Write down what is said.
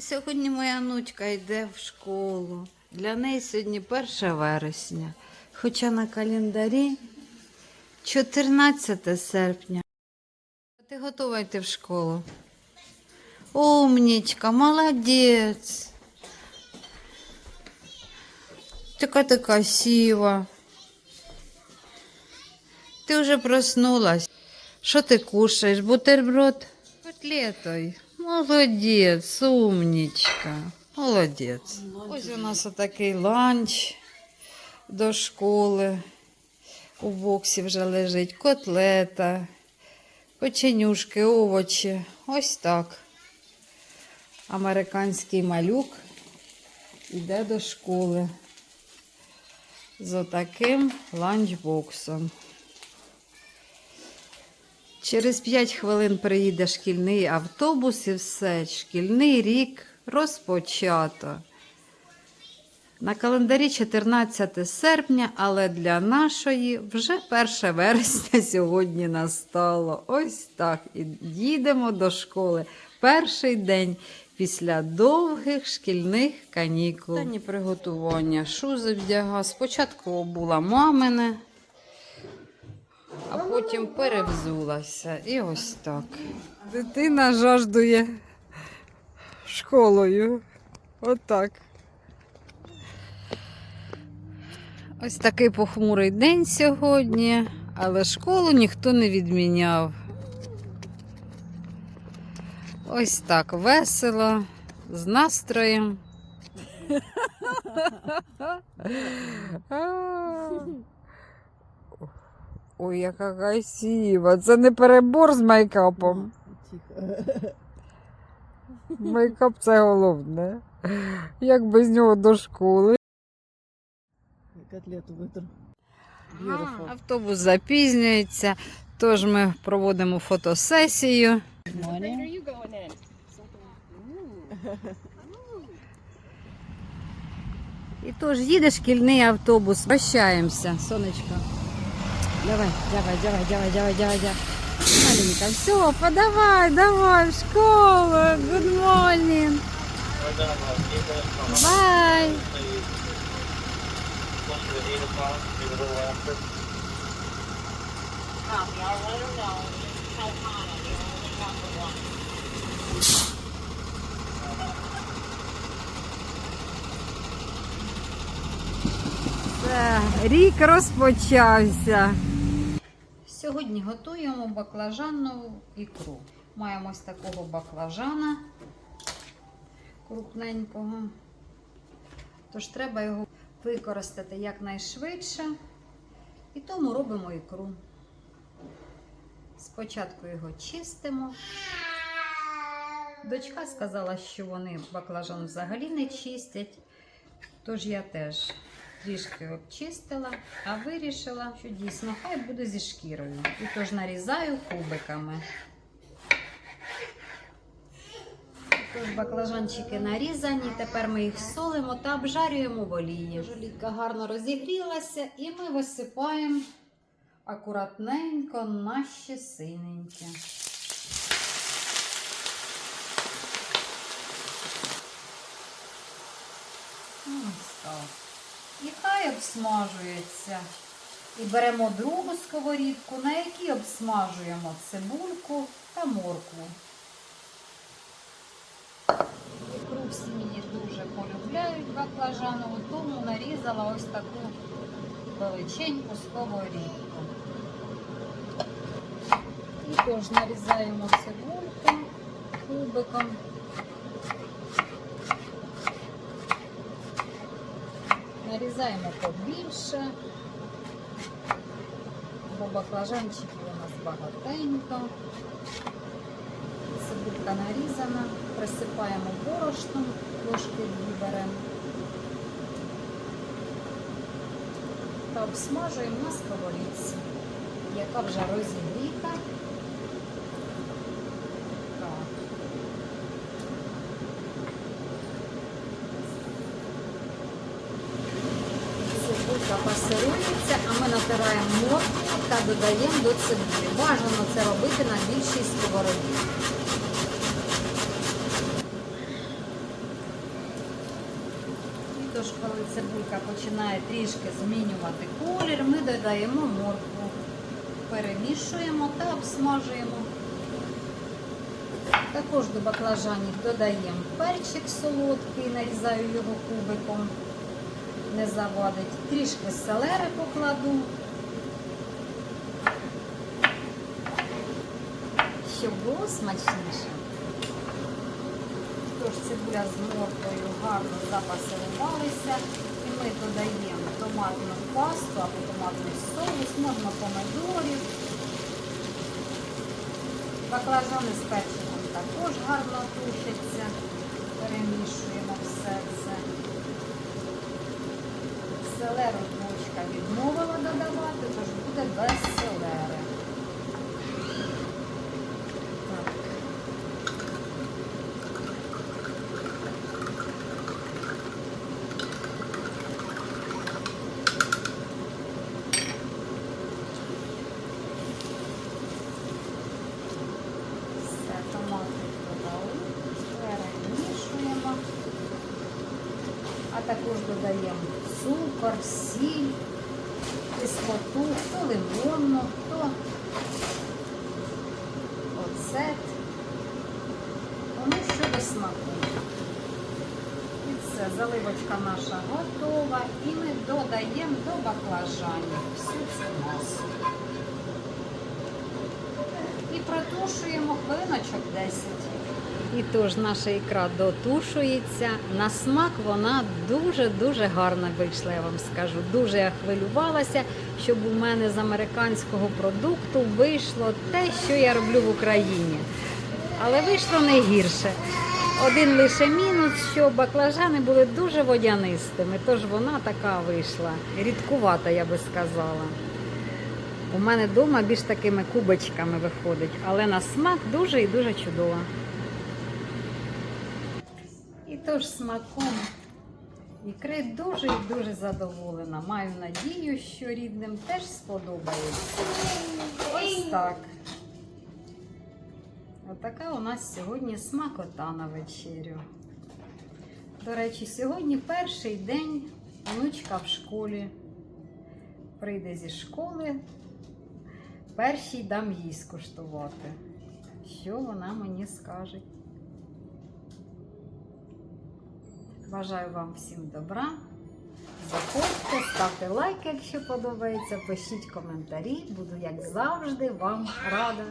Сьогодні моя нучка йде в школу. Для неї сьогодні 1 вересня. Хоча на календарі 14 серпня. Ти готова йти в школу? Умнічка, молодець. Така ти красива. Ти вже проснулась. Що ти кушаєш? Бутерброд? Котлетой. Молодець, умнічка. Молодець. Ось у нас отакий ланч до школи. У боксі вже лежить котлета, печенюшки, овочі. Ось так. Американський малюк йде до школи з отаким ланчбоксом. Через 5 хвилин приїде шкільний автобус і все. Шкільний рік розпочато. На календарі 14 серпня, але для нашої вже 1 вересня сьогодні настало. Ось так. І їдемо до школи. Перший день після довгих шкільних канікул. Останні приготування. Шузи вдяга. Спочатку була мамине, а потім перевзулася. І ось так. Дитина жаждує школою. Отак. Ось такий похмурий день сьогодні, але школу ніхто не відміняв. Ось так весело, з настроєм. Ой, яка красива. Це не перебор з мейкапом. Мейкап це головне. Як без нього до школи. Котлету витру. А, Автобус запізнюється, тож ми проводимо фотосесію. І тож їде шкільний автобус. Прощаємося, сонечко. Давай, давай, давай, давай, давай, давай, давай. Маленька, все, подавай, давай в школу. Good morning. Bye. Рік розпочався. Сьогодні готуємо баклажанну ікру. Маємо ось такого баклажана крупненького. Тож треба його використати якнайшвидше. І тому робимо ікру. Спочатку його чистимо. Дочка сказала, що вони баклажан взагалі не чистять. Тож я теж трішки обчистила, а вирішила, що дійсно хай буде зі шкірою. І тож нарізаю кубиками. Тож баклажанчики нарізані, тепер ми їх солимо та обжарюємо в олії. Жолідка гарно розігрілася і ми висипаємо акуратненько наші синенькі. Ось так. І хай обсмажується. І беремо другу сковорідку, на якій обсмажуємо цибульку та моркву. Ікру сім'ї дуже полюбляють баклажанову, тому нарізала ось таку величеньку сковорідку. І теж нарізаємо цибульку кубиком. Нарізаємо побільше, бо баклажанчиків у нас багатенько. Цибулька нарізана, присипаємо борошном, ложки дві та обсмажуємо на сковорідці, яка вже розігріта. Так. Цибулька а ми натираємо моркву та додаємо до цибулі. Бажано це робити на більшій сковороді. Тож, коли цибулька починає трішки змінювати колір, ми додаємо моркву, перемішуємо та обсмажуємо. Також до баклажанів додаємо перчик солодкий, нарізаю його кубиком, не завадить. Трішки селери покладу, щоб було смачніше. Тож цибуля з морквою гарно запасувалися. І ми додаємо томатну пасту або томатний соус, можна помидорів. Баклажани з перчиком також гарно тушаться. Перемішуємо все це. Селеру дочка відмовила додавати, тож буде без селери. Також додаємо цукор, сіль, кислоту, хто лимонну, хто оцет, кому що до смаку. І все, заливочка наша готова, і ми додаємо до баклажанів всю цю масу. І протушуємо хвилиночок 10. І тож наша ікра дотушується. На смак вона дуже-дуже гарна вийшла, я вам скажу. Дуже я хвилювалася, щоб у мене з американського продукту вийшло те, що я роблю в Україні. Але вийшло не гірше. Один лише мінус, що баклажани були дуже водянистими, тож вона така вийшла. Рідкувата, я би сказала. У мене вдома більш такими кубочками виходить, але на смак дуже і дуже чудово. Тож смаком ікри дуже і дуже задоволена. Маю надію, що рідним теж сподобається. Ось так. Отака у нас сьогодні смакота на вечерю. До речі, сьогодні перший день внучка в школі. Прийде зі школи, першій дам їй скуштувати. Що вона мені скаже? Бажаю вам всім добра. Заходьте, ставте лайк, якщо подобається, пишіть коментарі. Буду, як завжди, вам рада.